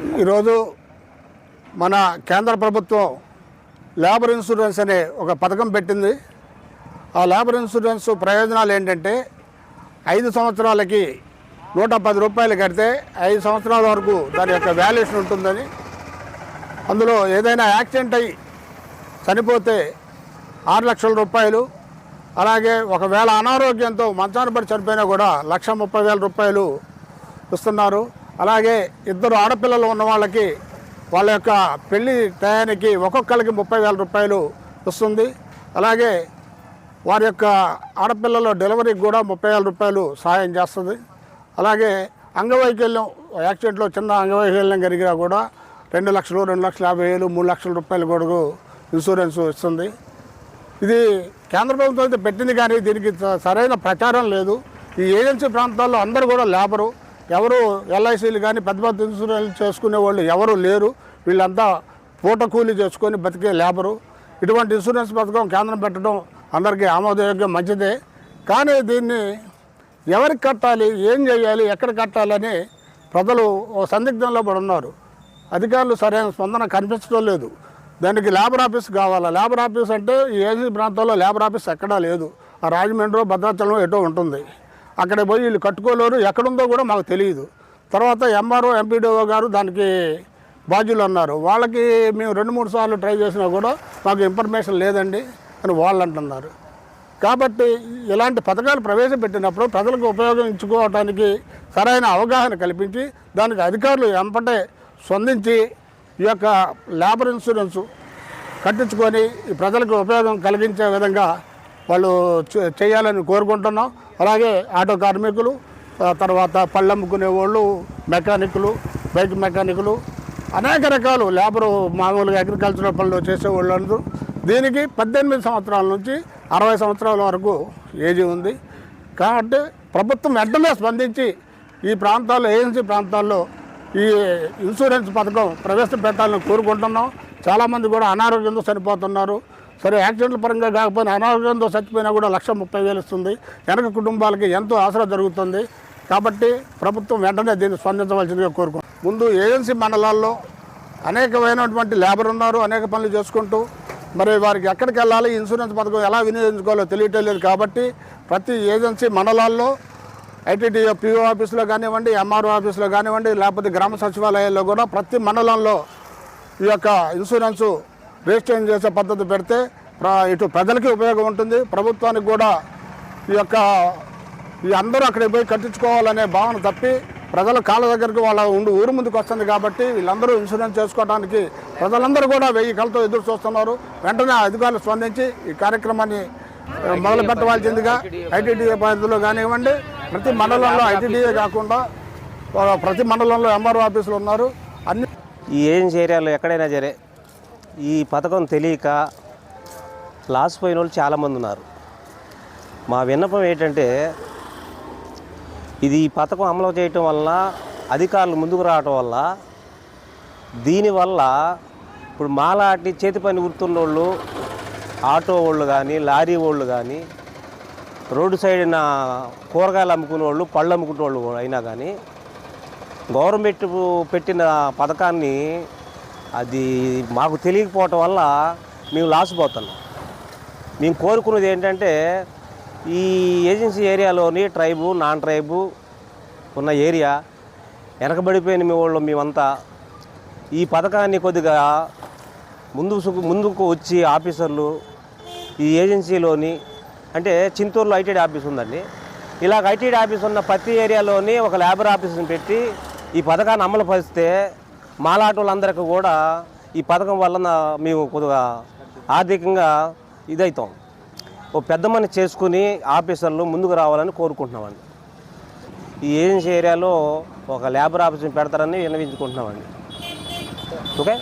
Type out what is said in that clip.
ఈరోజు మన కేంద్ర ప్రభుత్వం లేబర్ ఇన్సూరెన్స్ అనే ఒక పథకం పెట్టింది. ఆ లేబర్ ఇన్సూరెన్స్ ప్రయోజనాలు ఏంటంటే ఐదు సంవత్సరాలకి నూట పది రూపాయలు కడితే ఐదు సంవత్సరాల వరకు దాని యొక్క వాల్యుయేషన్ ఉంటుందని. అందులో ఏదైనా యాక్సిడెంట్ అయ్యి చనిపోతే ఆరు లక్షల రూపాయలు అలాగే ఒకవేళ అనారోగ్యంతో మంచాన్ని పడి చనిపోయినా కూడా లక్ష ముప్పై వేల రూపాయలు ఇస్తున్నారు. అలాగే ఇద్దరు ఆడపిల్లలు ఉన్న వాళ్ళకి వాళ్ళ యొక్క పెళ్ళి టయానికి ఒక్కొక్కరికి ముప్పై వేల రూపాయలు వస్తుంది. అలాగే వారి యొక్క ఆడపిల్లల డెలివరీకి కూడా ముప్పై వేల రూపాయలు సహాయం చేస్తుంది. అలాగే అంగవైకల్యం యాక్సిడెంట్లో చిన్న అంగవైకల్యం కలిగినా కూడా రెండు లక్షలు రెండు లక్షల యాభై వేలు మూడు లక్షల రూపాయలు కొడుకు ఇన్సూరెన్స్ ఇస్తుంది. ఇది కేంద్ర ప్రభుత్వం అయితే పెట్టింది కానీ దీనికి సరైన ప్రచారం లేదు. ఈ ఏజెన్సీ ప్రాంతాల్లో అందరూ కూడా లేబరు. ఎవరు ఎల్ఐసీలు కానీ పెద్ద పెద్ద ఇన్సూరెన్స్ చేసుకునే వాళ్ళు ఎవరు లేరు. వీళ్ళంతా పూట కూలీ చేసుకొని బతికే లేబరు. ఇటువంటి ఇన్సూరెన్స్ పథకం కేంద్రం పెట్టడం అందరికీ ఆమోదయోగ్యం మంచిదే. కానీ దీన్ని ఎవరికి కట్టాలి ఏం చేయాలి ఎక్కడ కట్టాలని ప్రజలు ఓ సందిగ్ధంలో పడున్నారు అధికారులు సరైన స్పందన కనిపించడం లేదు. దానికి లేబర్ ఆఫీస్ కావాలా? లేబర్ ఆఫీస్ అంటే ఏజీ ప్రాంతంలో లేబర్ ఆఫీస్ ఎక్కడా లేదు. ఆ రాజమండ్రిలో భద్రాచలం ఎటో ఉంటుంది. అక్కడ పోయి వీళ్ళు కట్టుకోలేరు. ఎక్కడుందో కూడా మాకు తెలియదు. తర్వాత ఎంఆర్ఓ ఎంపీడీఓ గారు దానికి బాధ్యులు ఉన్నారు వాళ్ళకి మేము రెండు మూడు సార్లు ట్రై చేసినా కూడా మాకు ఇన్ఫర్మేషన్ లేదండి అని వాళ్ళు అంటున్నారు. కాబట్టి ఇలాంటి పథకాలు ప్రవేశపెట్టినప్పుడు ప్రజలకు ఉపయోగించుకోవడానికి సరైన అవగాహన కల్పించి దానికి అధికారులు ఎంపటే స్పందించి ఈ యొక్క లేబర్ ఇన్సూరెన్స్ కట్టించుకొని ఈ ప్రజలకు ఉపయోగం కలిగించే విధంగా వాళ్ళు చేయాలని కోరుకుంటున్నాం. అలాగే ఆటో కార్మికులు తర్వాత పళ్ళు అమ్ముకునే వాళ్ళు మెకానిక్లు బైక్ మెకానిక్లు అనేక రకాలు లేబరు మామూలుగా అగ్రికల్చరల్ పనులు చేసేవాళ్ళు అందరూ దీనికి పద్దెనిమిది సంవత్సరాల నుంచి అరవై సంవత్సరాల వరకు ఏజీ ఉంది. కాబట్టి ప్రభుత్వం వెంటనే స్పందించి ఈ ప్రాంతాల్లో ఏజెన్సీ ప్రాంతాల్లో ఈ ఇన్సూరెన్స్ పథకం ప్రవేశపెట్టాలని కోరుకుంటున్నాం. చాలామంది కూడా అనారోగ్యంతో చనిపోతున్నారు. సరే యాక్సిడెంట్ల పరంగా కాకపోయినా అనారోగ్యంతో చచ్చిపోయినా కూడా లక్ష ముప్పై వేలు ఇస్తుంది. వెనక కుటుంబాలకి ఎంతో ఆసరా జరుగుతుంది. కాబట్టి ప్రభుత్వం వెంటనే దీన్ని స్పందించవలసిందిగా కోరుకుంటున్నాం. ముందు ఏజెన్సీ మండలాల్లో అనేకమైనటువంటి లేబర్ ఉన్నారు అనేక పనులు చేసుకుంటూ మరి వారికి ఎక్కడికి వెళ్ళాలి ఇన్సూరెన్స్ పథకం ఎలా వినియోగించుకోవాలో తెలియటం లేదు కాబట్టి ప్రతి ఏజెన్సీ మండలాల్లో ఐటీడీ పిఓ ఆఫీసులో కానివ్వండి ఎంఆర్ఓ ఆఫీసులో కానివ్వండి లేకపోతే గ్రామ సచివాలయాల్లో కూడా ప్రతి మండలంలో ఈ యొక్క ఇన్సూరెన్సు రిజిస్ట్రేషన్ చేసే పద్ధతి పెడితే ప్ర- ఇటు ప్రజలకి ఉపయోగం ఉంటుంది. ప్రభుత్వానికి కూడా ఈ యొక్క ఈ అందరూ అక్కడికి పోయి కట్టించుకోవాలనే భావన తప్పి ప్రజల కాళ్ళ దగ్గరికి వాళ్ళ ఉండి ఊరు ముందుకు వస్తుంది కాబట్టి వీళ్ళందరూ ఇన్సూరెన్స్ చేసుకోవడానికి ప్రజలందరూ కూడా వెయ్యి కళ్ళతో ఎదురు చూస్తున్నారు. వెంటనే అధికారులు స్పందించి ఈ కార్యక్రమాన్ని మొదలు పెట్టవలసిందిగా ఐటీడీఏ పరిధిలో కానివ్వండి ప్రతి మండలంలో ఐటీడీఏ కాకుండా ప్రతి మండలంలో ఎంఆర్ఓ ఆఫీసులు ఉన్నారు. అన్ని ఈ ఏజెన్సీ ఏరియాలో ఎక్కడైనా సరే ఈ పథకం తెలియక లాస్ పోయిన వాళ్ళు చాలామంది ఉన్నారు. మా విన్నపం ఏంటంటే ఇది ఈ పథకం అమలు చేయటం వల్ల అధికారులు ముందుకు రావటం వల్ల దీనివల్ల ఇప్పుడు మాలాంటి చేతి పని గుర్తున్న వాళ్ళు ఆటో వాళ్ళు కానీ లారీ వాళ్ళు కానీ రోడ్డు సైడ్న కూరగాయలు అమ్ముకునే వాళ్ళు పళ్ళు అమ్ముకునే వాళ్ళు అయినా కానీ గవర్నమెంట్ పెట్టిన పథకాన్ని అది మాకు తెలియకపోవటం వల్ల మేము లాస్ పోతున్నాం. మేము కోరుకున్నది ఏంటంటే ఈ agency area tribe non tribe ఉన్న ఏరియా వెనకబడిపోయిన మీ వాళ్ళు మేమంతా ఈ పథకాన్ని కొద్దిగా ముందు ముందుకు వచ్చి ఆఫీసర్లు ఈ ఏజెన్సీలోని అంటే చింతూరులో ఐటీడీ ఆఫీస్ ఉందండి. ఇలాగ ఐటీడీ ఆఫీస్ ఉన్న ప్రతి ఏరియాలోని ఒక లేబర్ ఆఫీస్ని పెట్టి ఈ పథకాన్ని అమలుపరిస్తే మాలాటోళ్ళందరికీ వాళ్ళందరికీ కూడా ఈ పథకం వలన మేము కొద్దిగా ఆర్థికంగా ఇదవుతాం ఓ పెద్ద మని చేసుకుని ఆఫీసర్లు ముందుకు రావాలని కోరుకుంటున్నామండి. ఈ ఏజెన్సీ ఏరియాలో ఒక లేబర్ ఆఫీస్ పెడతారని విన్నవించుకుంటున్నామండి. ఓకే?